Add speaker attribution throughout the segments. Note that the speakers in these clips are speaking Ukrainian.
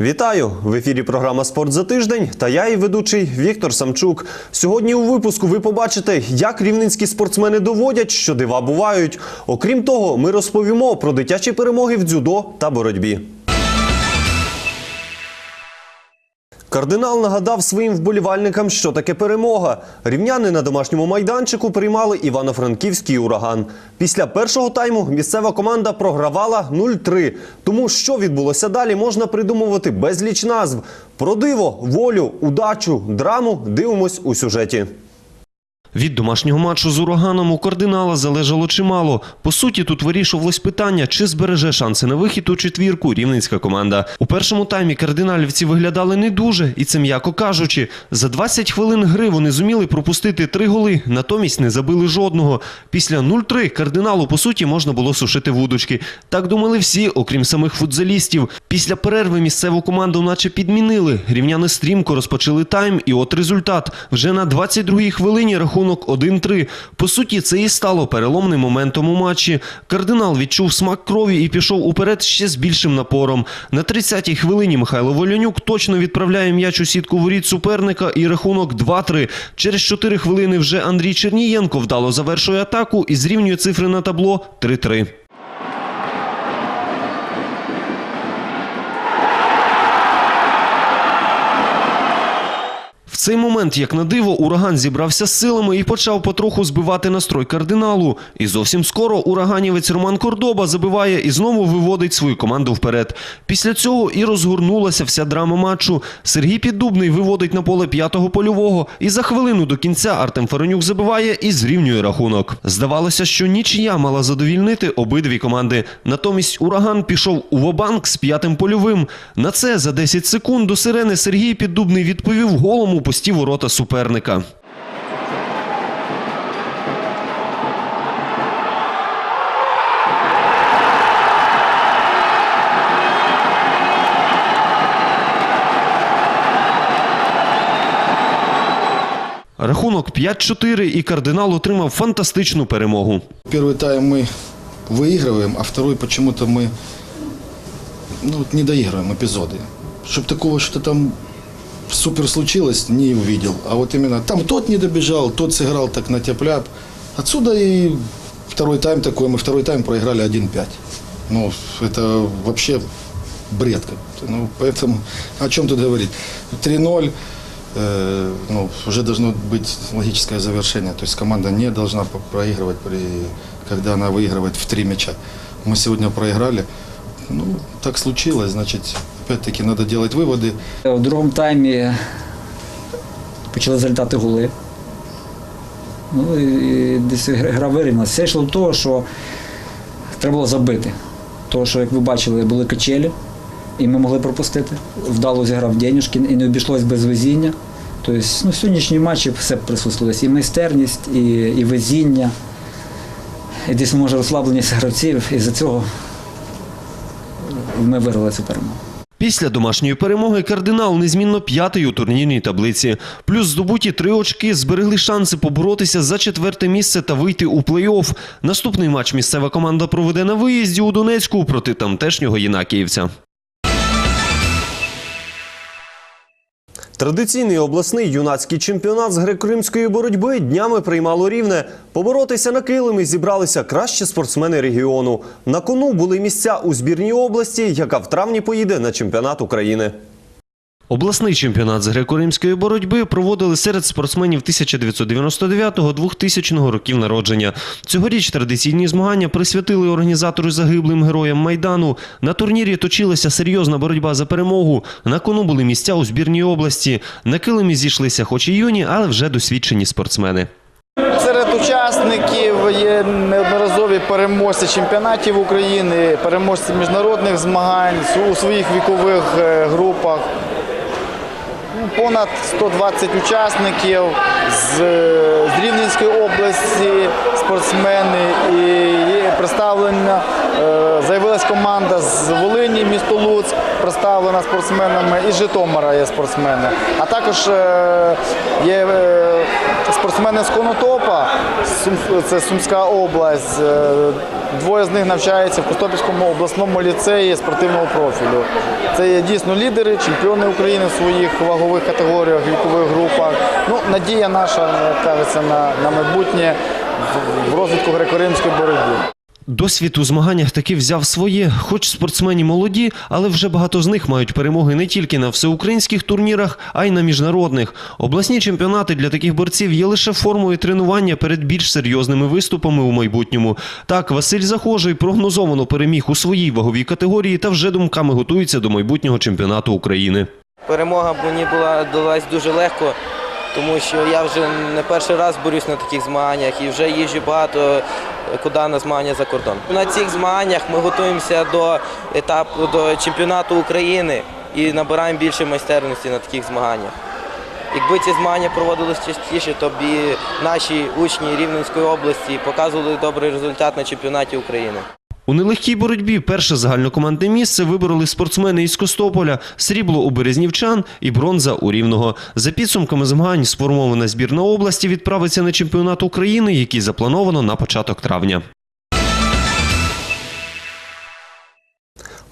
Speaker 1: Вітаю в ефірі. Програма Спорт за тиждень. Та я і ведучий Віктор Самчук. Сьогодні у випуску ви побачите, як рівненські спортсмени доводять, що дива бувають. Окрім того, ми розповімо про дитячі перемоги в дзюдо та боротьбі. Кардинал нагадав своїм вболівальникам, що таке перемога. Рівняни на домашньому майданчику приймали Івано-Франківський ураган. Після першого тайму місцева команда програвала 0-3. Тому що відбулося далі, можна придумувати безліч назв. Про диво, волю, удачу, драму дивимось у сюжеті. Від домашнього матчу з ураганом у кардинала залежало чимало. По суті, тут вирішувалось питання, чи збереже шанси на вихід у четвірку рівненська команда. У першому таймі кардиналівці виглядали не дуже, і це м'яко кажучи. За 20 хвилин гри вони зуміли пропустити три голи, натомість не забили жодного. Після 0-3 кардиналу по суті можна було сушити вудочки. Так думали всі, окрім самих футзалістів. Після перерви місцеву команду наче підмінили. Рівняни стрімко розпочали тайм, і от результат. Вже на 22-й хвилині рахунок 1-3. По суті, це і стало переломним моментом у матчі. Кардинал відчув смак крові і пішов уперед ще з більшим напором. На 30-й хвилині Михайло Волянюк точно відправляє м'яч у сітку воріт суперника і рахунок 2-3. Через 4 хвилини вже Андрій Чернієнко вдало завершує атаку і зрівнює цифри на табло 3-3. Цей момент, як на диво, ураган зібрався з силами і почав потроху збивати настрой кардиналу. І зовсім скоро ураганівець Роман Кордоба забиває і знову виводить свою команду вперед. Після цього і розгорнулася вся драма матчу. Сергій Піддубний виводить на поле п'ятого польового, і за хвилину до кінця Артем Фаронюк забиває і зрівнює рахунок. Здавалося, що нічия мала задовільнити обидві команди. Натомість ураган пішов у вобанк з п'ятим польовим. На це за 10 секунд до сирени Сергій Піддубний відповів голом у пусті ворота суперника. Рахунок 5-4 і кардинал отримав фантастичну перемогу.
Speaker 2: Первый тайм мы выигрываем, а второй почему-то мы ну, вот не доигрываем эпизоды. Чтобы такого что там супер случилось, не увидел. А вот именно там тот не добежал, тот сыграл так на тяп-ляп. Отсюда и второй тайм такой, мы второй тайм проиграли 1-5. Ну, это вообще бред. Ну, поэтому о чем тут говорить? 3-0, э, ну, уже должно быть логическое завершение. То есть команда не должна проигрывать, при, когда она выигрывает в три мяча. Мы сегодня проиграли. Ну, так случилось, значит, опять-таки надо делать выводы.
Speaker 3: В другому таймі почали залітати голи. Ну і десь гра вирівнялася. Все йшло до того, що треба було забити. Тому що, як ви бачили, були качелі, і ми могли пропустити. Вдало зіграв Денюшкін і не обійшлось без везіння. Тобто, ну, сьогоднішній матчі все присутствувалося. І майстерність, і, і везіння, і десь може розслабленість гравців. І за цього ми виграли цю перемогу.
Speaker 1: Після домашньої перемоги кардинал незмінно п'ятий у турнірній таблиці. Плюс здобуті три очки зберегли шанси поборотися за четверте місце та вийти у плей-офф. Наступний матч місцева команда проведе на виїзді у Донецьку проти тамтешнього Єнакіївця. Традиційний обласний юнацький чемпіонат з греко-римської боротьби днями приймало рівне. Поборотися на килими зібралися кращі спортсмени регіону. На кону були місця у збірній області, яка в травні поїде на чемпіонат України. Обласний чемпіонат з греко-римської боротьби проводили серед спортсменів 1999-2000 років народження. Цьогоріч традиційні змагання присвятили організатору загиблим героям Майдану. На турнірі точилася серйозна боротьба за перемогу. На кону були місця у збірній області. На килимі зійшлися хоч і юні, але вже досвідчені спортсмени.
Speaker 4: Серед учасників є неодноразові переможці чемпіонатів України, переможці міжнародних змагань у своїх вікових е, групах. Понад 120 учасників з, з Рівненської області, спортсмени і є представлення. е, Заявилась команда з Волині, місто Луцьк, представлена спортсменами, і Житомира є спортсмени. А також е, є е, спортсмени з Конотопа, це Сумська область. Двоє з них навчаються в Костопільському обласному ліцеї спортивного профілю. Це є дійсно лідери, чемпіони України в своїх вагових категоріях, вікових групах. Ну, надія наша, кажеться, на, на майбутнє в розвитку греко-римської боротьби.
Speaker 1: Досвід у змаганнях таки взяв своє, хоч спортсмені молоді, але вже багато з них мають перемоги не тільки на всеукраїнських турнірах, а й на міжнародних. Обласні чемпіонати для таких борців є лише формою тренування перед більш серйозними виступами у майбутньому. Так, Василь Захожий прогнозовано переміг у своїй ваговій категорії та вже думками готується до майбутнього чемпіонату України.
Speaker 5: Перемога мені була далась дуже легко, тому що я вже не перший раз борюсь на таких змаганнях і вже їжджу багато куди на змагання за кордон. На цих змаганнях ми готуємося до етапу до чемпіонату України і набираємо більше майстерності на таких змаганнях. Якби ці змагання проводились частіше, то б і наші учні Рівненської області показували добрий результат на чемпіонаті України.
Speaker 1: У нелегкій боротьбі перше загальнокомандне місце вибороли спортсмени із Костополя, срібло у березнівчан і бронза у Рівного. За підсумками змагань сформована збірна області відправиться на чемпіонат України, який заплановано на початок травня.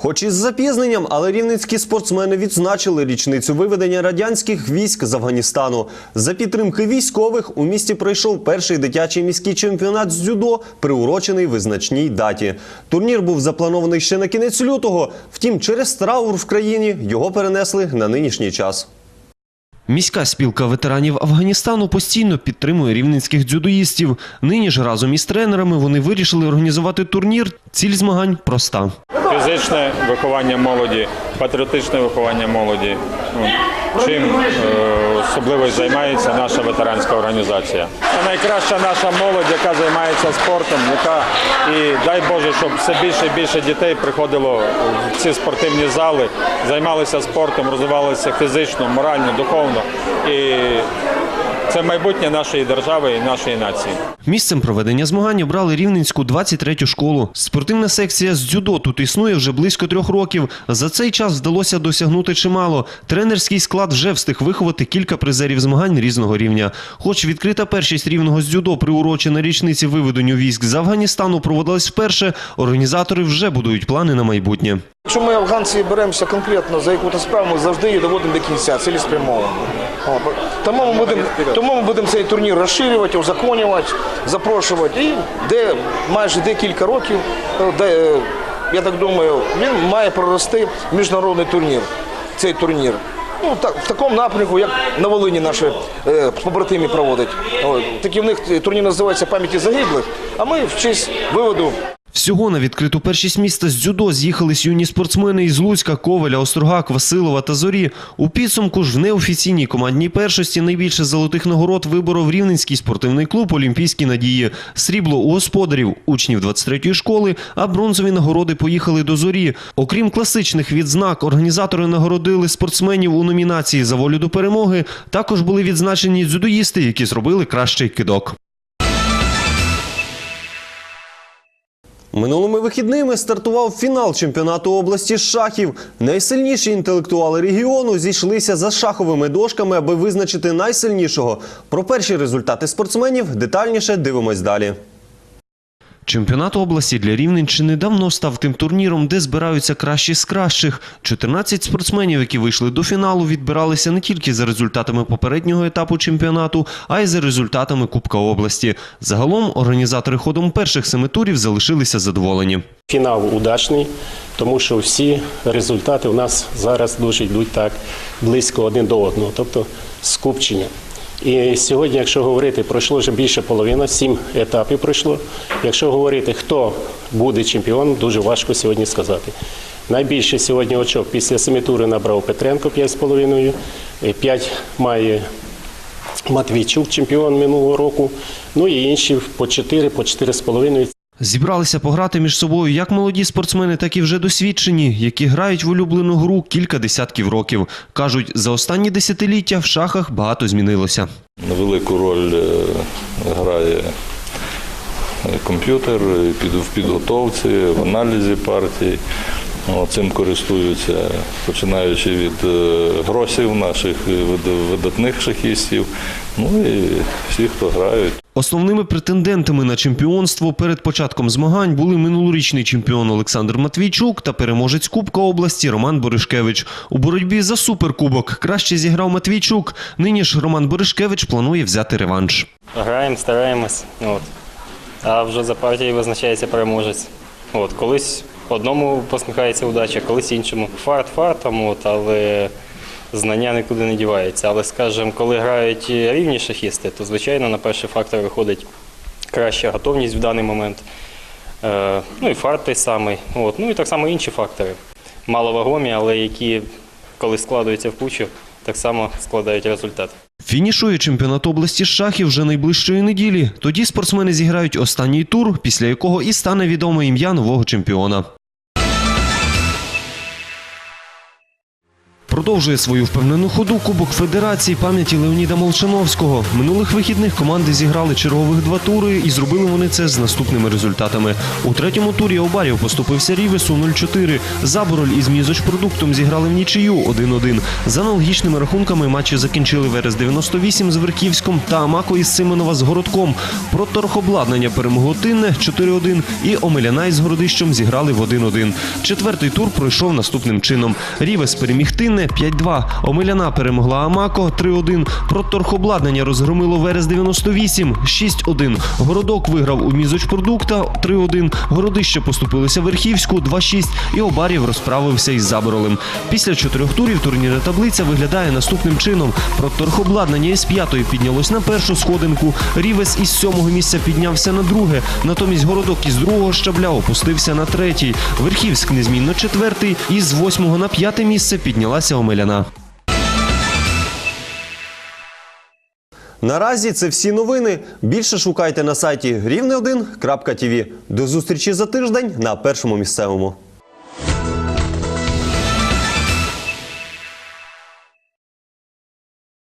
Speaker 1: Хоч із запізненням, але рівненські спортсмени відзначили річницю виведення радянських військ з Афганістану. За підтримки військових у місті пройшов перший дитячий міський чемпіонат з дзюдо, приурочений визначній даті. Турнір був запланований ще на кінець лютого. Втім, через траур в країні його перенесли на нинішній час. Міська спілка ветеранів Афганістану постійно підтримує рівненських дзюдоїстів. Нині ж разом із тренерами вони вирішили організувати турнір. Ціль змагань проста.
Speaker 6: Фізичне виховання молоді, патріотичне виховання молоді. Ну, Чим е, особливо займається наша ветеранська організація. Це найкраща наша молодь, яка займається спортом, яка і дай Боже, щоб все більше і більше дітей приходило в ці спортивні зали, займалися спортом, розвивалися фізично, морально, духовно. І це майбутнє нашої держави і нашої нації.
Speaker 1: Місцем проведення змагань обрали Рівненську 23-ю школу. Спортивна секція з дзюдо тут існує вже близько трьох років. За цей час вдалося досягнути чимало. Тренерський склад вже встиг виховати кілька призерів змагань різного рівня. Хоч відкрита першість рівного з дзюдо приурочена річниці виведенню військ з Афганістану проводилась вперше. Організатори вже будують плани на майбутнє.
Speaker 7: Якщо ми афганці беремося конкретно за якусь справу, ми завжди її доводимо до кінця, цілеспрямовано. Тому ми будемо тому цей турнір розширювати, узаконювати, запрошувати. І де майже декілька років, е, де, е, я так думаю, він має прорости міжнародний турнір. Цей турнір. Ну, так, в такому напрямку, як на Волині наші е, побратимі проводять. О, Такий в них турнір називається пам'яті загиблих, а ми в честь виводу
Speaker 1: Всього на відкриту першість міста з дзюдо з'їхались юні спортсмени із Луцька, Ковеля, Острогак, Василова та Зорі. У підсумку ж в неофіційній командній першості найбільше золотих нагород виборов Рівненський спортивний клуб Олімпійські надії. Срібло у господарів, учнів 23-ї школи, а бронзові нагороди поїхали до Зорі. Окрім класичних відзнак, організатори нагородили спортсменів у номінації за волю до перемоги. Також були відзначені дзюдоїсти, які зробили кращий кидок. Минулими вихідними стартував фінал чемпіонату області шахів. Найсильніші інтелектуали регіону зійшлися за шаховими дошками, аби визначити найсильнішого. Про перші результати спортсменів детальніше дивимось далі. Чемпіонат області для Рівненщини давно став тим турніром, де збираються кращі з кращих. 14 спортсменів, які вийшли до фіналу, відбиралися не тільки за результатами попереднього етапу чемпіонату, а й за результатами Кубка області. Загалом організатори ходом перших семи турів залишилися задоволені.
Speaker 8: Фінал удачний, тому що всі результати у нас зараз дуже йдуть так близько один до одного, тобто скупчення. І сьогодні, якщо говорити, пройшло вже більше половини, сім етапів пройшло. Якщо говорити, хто буде чемпіоном, дуже важко сьогодні сказати. Найбільше сьогодні очок після семи тури набрав Петренко 5,5, 5 має Матвійчук, чемпіон минулого року, ну і інші по 4, по 4,5.
Speaker 1: Зібралися пограти між собою як молоді спортсмени, так і вже досвідчені, які грають в улюблену гру кілька десятків років. Кажуть, за останні десятиліття в шахах багато змінилося.
Speaker 9: Велику роль е, грає комп'ютер в підготовці, в аналізі партій. Цим користуються, починаючи від е, гросів наших видатних шахістів, ну і всі, хто грають.
Speaker 1: Основними претендентами на чемпіонство перед початком змагань були минулорічний чемпіон Олександр Матвійчук та переможець Кубка області Роман Боришкевич. У боротьбі за суперкубок краще зіграв Матвійчук. Нині ж Роман Боришкевич планує взяти реванш.
Speaker 10: Граємо, стараємось. От. А вже за партією визначається переможець. От. Колись одному посміхається удача, колись іншому. Фарт фартом, от, але знання нікуди не дівається. Але, скажімо, коли грають рівні шахісти, то, звичайно, на перший фактор виходить краща готовність в даний момент. Е, ну і фарт той самий. От. Ну і так само інші фактори. Маловагомі, але які, коли складаються в кучу, так само складають результат.
Speaker 1: Фінішує чемпіонат області з шахів вже найближчої неділі. Тоді спортсмени зіграють останній тур, після якого і стане відоме ім'я нового чемпіона. Продовжує свою впевнену ходу Кубок Федерації пам'яті Леоніда Молчановського. Минулих вихідних команди зіграли чергових два тури і зробили вони це з наступними результатами. У третьому турі Обарів поступився Рівесу 0-4. Забороль із Мізочпродуктом зіграли в нічию 1-1. За аналогічними рахунками матчі закінчили Верес 98 з Верхівськом та Амако із Симонова з Городком. Про торгобладнання перемогло Тинне 4-1 і Омеляна із Городищем зіграли в 1-1. Четвертий тур пройшов наступним чином. Рівес переміг Тинне 5-2. Омеляна перемогла Амако 3-1. Про торгобладнання розгромило Верес 98 6-1. Городок виграв у Мізочпродукта 3-1. Городище поступилося Верхівську 2-6 і Обарів розправився із Заборолем. Після чотирьох турів турнірна таблиця виглядає наступним чином. Про торгобладнання із п'ятої піднялось на першу сходинку. Рівес із сьомого місця піднявся на друге. Натомість Городок із другого щабля опустився на третій. Верхівськ незмінно четвертий. І з восьмого на п'яте місце піднялася Омеляна. Наразі це всі новини. Більше шукайте на сайті рівне1.tv. До зустрічі за тиждень на першому місцевому.